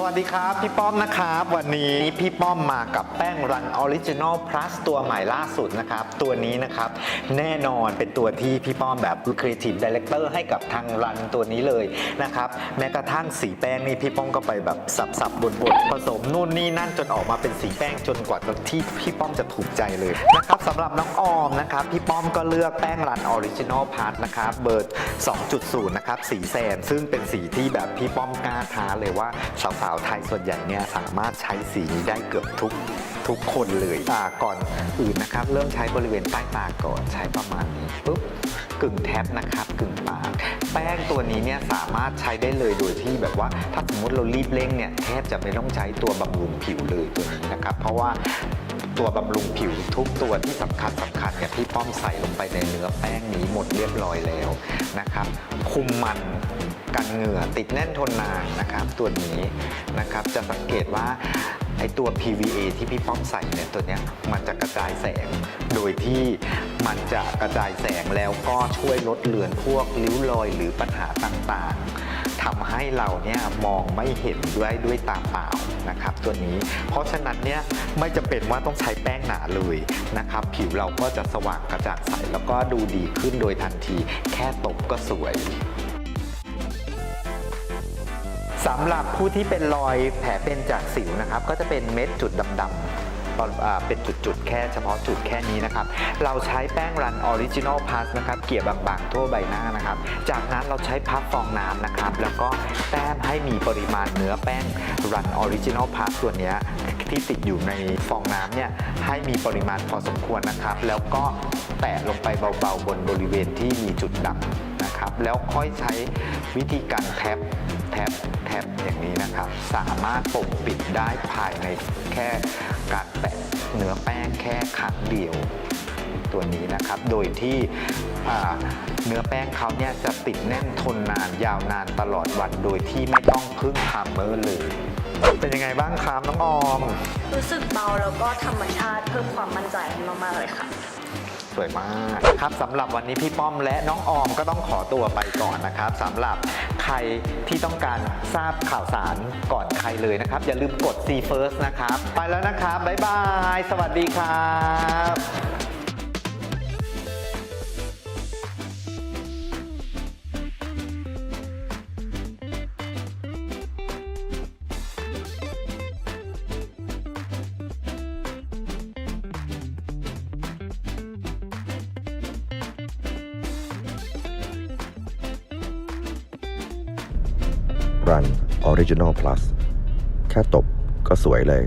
สวัสดีครับ พี่ป้อมนะครับ วันนี้พี่ป้อมมากับแป้งรันออริจินอลพลัสตัวใหม่ล่าสุดนะครับ ตัวนี้นะครับแน่นอนเป็นตัวที่พี่ป้อมแบบครีเอทีฟดีเลกเตอร์ให้กับทางรันตัวนี้เลยนะครับแม้กระทั่งสีแป้งนี่พี่ป้อมก็ไปแบบสับๆบดๆผสมนู่นนี่นั่นจนออกมาเป็นสีแป้งจนกว่าที่พี่ป้อมจะถูกใจเลยนะครับสำหรับน้องออมนะครับพี่ป้อมก็เลือกแป้งรันออริจินอลพลัสนะครับเบอร์ 2.0 นะครับสีแซนซึ่งเป็นสีที่แบบพี่ป้อมกล้าท้าเลยว่าสาวาวไทยส่วนใหญ่เนี่ยสามารถใช้สีนี้ได้เกือบทุกทุกคนเลยอ่าก่อนอื่นนะครับ เริ่มใช้บริเวณใต้ตาก่อนใช้ประมาณนี้ปุ๊บกึ่งแท็บนะครับกึ่งปากแป้งตัวนี้เนี่ยสามารถใช้ได้เลยโดยที่แบบว่า ถ้าสมมติเรารีบเร่งเนี่ยแทบจะไม่ต้องใช้ตัวบำรุงผิวเลยตัวนี้นะครับ เพราะว่า ตัวบำรุงผิวทุกตัวที่สำคัญสำคัญเนี่ยพี่ป้อมใส่ลงไปในเนื้อแป้งนี้หมดเรียบร้อยแล้วนะครับ คุมมันกันเหงื่อติดแน่นทนนานนะครับ ตัวนี้นะครับจะสังเกตว่าไอตัว PVA ที่พี่ป้อมใส่เนี่ยตัวเนี้ยมันจะกระจายแสง โดยที่มันจะกระจายแสงแล้วก็ช่วยลดเลือนพวกริ้วรอยหรือปัญหาต่างๆ ทำให้เราเนี่ยมองไม่เห็นด้วยด้วยตาเปล่านะครับตัวนี้ เพราะฉะนั้นเนี่ยไม่จำเป็นว่าต้องใช้แป้งหนาเลยนะครับผิวเราก็จะสว่างกระจ่างใสแล้วก็ดูดีขึ้นโดยทันที แค่ตบก็สวยสำหรับผู้ที่เป็นรอยแผลเป็นจากสิวนะครับ ก็จะเป็นเม็ดจุดดำๆ ตอนอเป็นจุดๆ แค่เฉพาะจุดแค่นี้นะครับ เราใช้แป้งรันออริจินอลพาสนะครับเกลี่ยบางๆ ทั่วใบหน้านะครับ จากนั้นเราใช้พับฟองน้ำนะครับ แล้วก็แต้มให้มีปริมาณเนื้อแป้งรันออริจินอลพาสส่วนนี้ ที่ติดอยู่ในฟองน้ำเนี่ยให้มีปริมาณพอสมควรนะครับ แล้วก็แตะลงไปเบาๆบนบริเวณที่มีจุดดำนะครับ แล้วค่อยใช้วิธีการแท็บแท็บแท็บอย่างนี้นะครับ สามารถปกปิดได้ภายในแค่การแตะเนื้อแป้งแค่ครั้งเดียวตัวนี้นะครับ โดยที่ เนื้อแป้งเขาเนี่ยจะติดแน่นทนนานยาวนานตลอดวันโดยที่ไม่ต้องพึ่งพาร์มเมอร์เลย เป็นยังไงบ้างครับน้องออม รู้สึกเบาแล้วก็ธรรมชาติเพิ่มความมั่นใจให้มากๆเลยค่ะ สวยมากครับสำหรับวันนี้พี่ป้อมและน้องออมก็ต้องขอตัวไปก่อนนะครับสำหรับใครที่ต้องการทราบข่าวสารก่อนใครเลยนะครับ อย่าลืมกด See First นะครับ ไปแล้วนะครับ บ๊ายบาย สวัสดีครับ รัน Original Plus แค่ตบก็สวยเลย